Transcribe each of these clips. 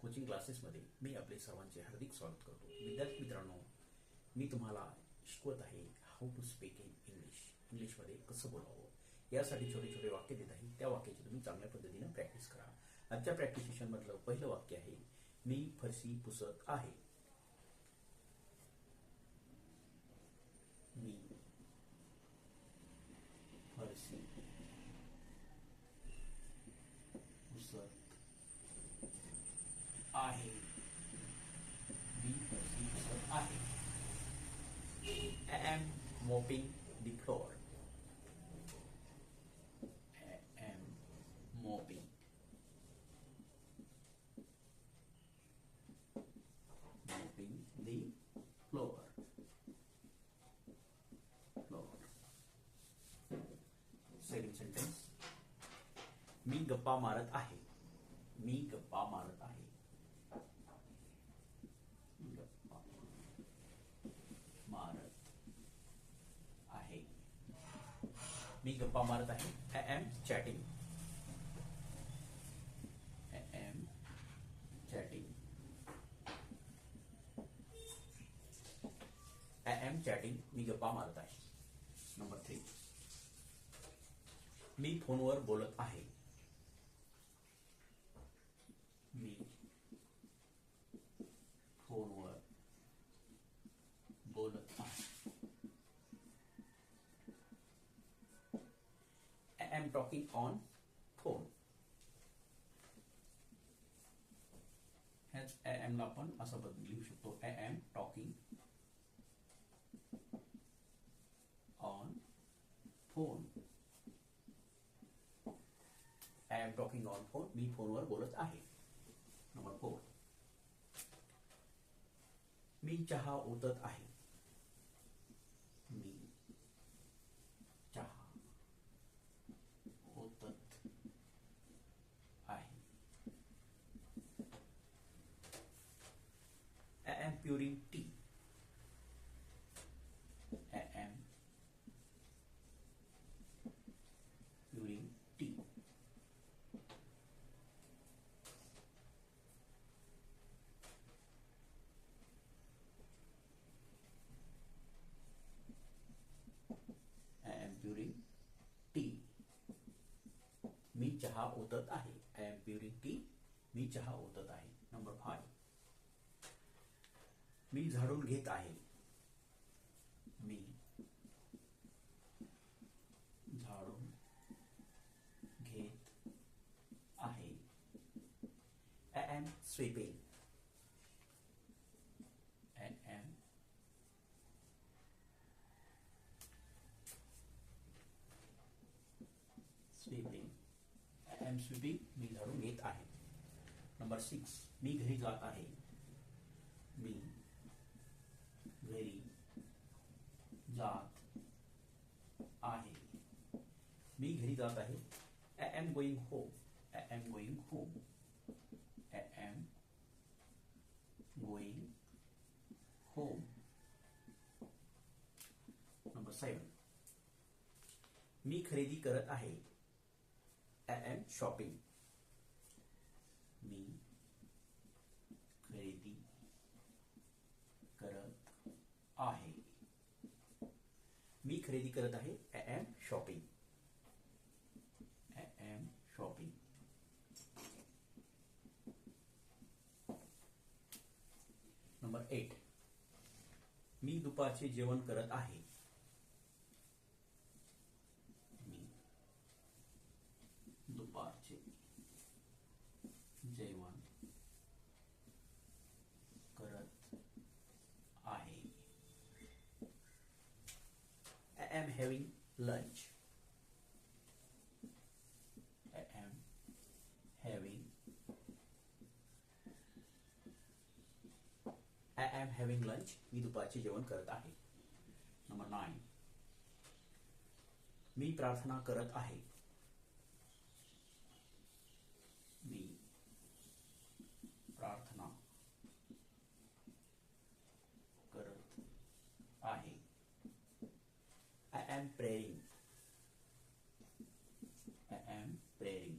Coaching क्लासेसमध्ये मी आपले सर्वांचे हार्दिक स्वागत करतो. विद्यार्थी मित्रांनो मी तुम्हाला शिकवत आहे how to speak in English इंग्लिशमध्ये कसं बोलावं? यासाठी छोटे छोटे वाक्य देत आहे. त्या वाक्याची तुम्ही चांगल्या पद्धतीने प्रॅक्टिस करा. आजच्या प्रॅक्टिस सेशनमधलं पहिलं वाक्य आहे मी फरशी पुसत आहे. मी फरशी पुसत mopping the floor. I am mopping. Mopping the floor. Floor. Second sentence. मी गप्पा मारत आहे मी गप्पा मारत आहे गप्पा मारत आहे मी गप्पा मारत आहे I am chatting am chatting I am chatting मी गप्पा मारत आहे नंबर थ्री मी फोनवर बोलत आहे. मी फोनवर बोलत आहे एम टॉकिंग ऑन फ़ोन ह्याच आय एम ला आपण असं लिहू शकतो I am talking on phone I am talking on phone मी फोनवर बोलत आहे नंबर फोर मी चहा ओतत आहे मी चहा ओतत आहे I am pouring tea I am pouring tea मी चहा ओतत आहे. आय एम प्युरिंग टी मी चहा ओतत आहे. नंबर फाय मी झाडून घेत आहे. मी झाडून घेत आहे. Am sweeping am sweeping am sweeping मी झाडून घेत आहे. नंबर सिक्स मी घरी जात आहे. मी घरी जात आहे। मी घरी जात आहे। I am going home I am going home I am going home number seven मी खरेदी करत आहे. आय एम शॉपिंग मी खरेदी करत आहे I am shopping I am shopping number eight मी दुपारचे जेवण करत आहे. मी दुपारचे जेवण करत आहे I am having lunch I am having I am having lunch मी दुपारचे जेवण करत आहे. नंबर नाईन मी प्रार्थना करत आहे. मी प्रार्थना करत आहे. I am praying I am praying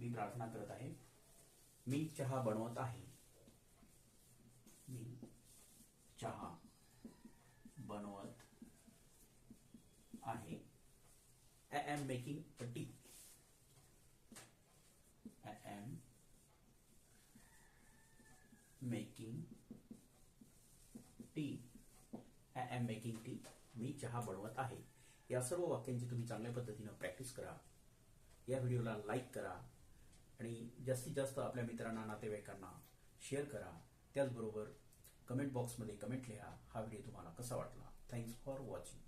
मी प्रार्थना करत आहे. मी चहा बनवत आहे. मी चहा बनवत आहे. I am making a tea I am making tea I am making tea मी चहा बनवत आहे. या सर्व वाक्यांची तुम्ही चांगल्या पद्धतीनं प्रॅक्टिस करा. या व्हिडिओला लाईक करा. आणि जास्तीत जास्त आपल्या मित्रांना नातेवाईकांना शेअर करा. त्याचबरोबर कमेंट बॉक्समध्ये कमेंट लिहा. हा व्हिडिओ तुम्हाला कसा वाटला? Thanks for watching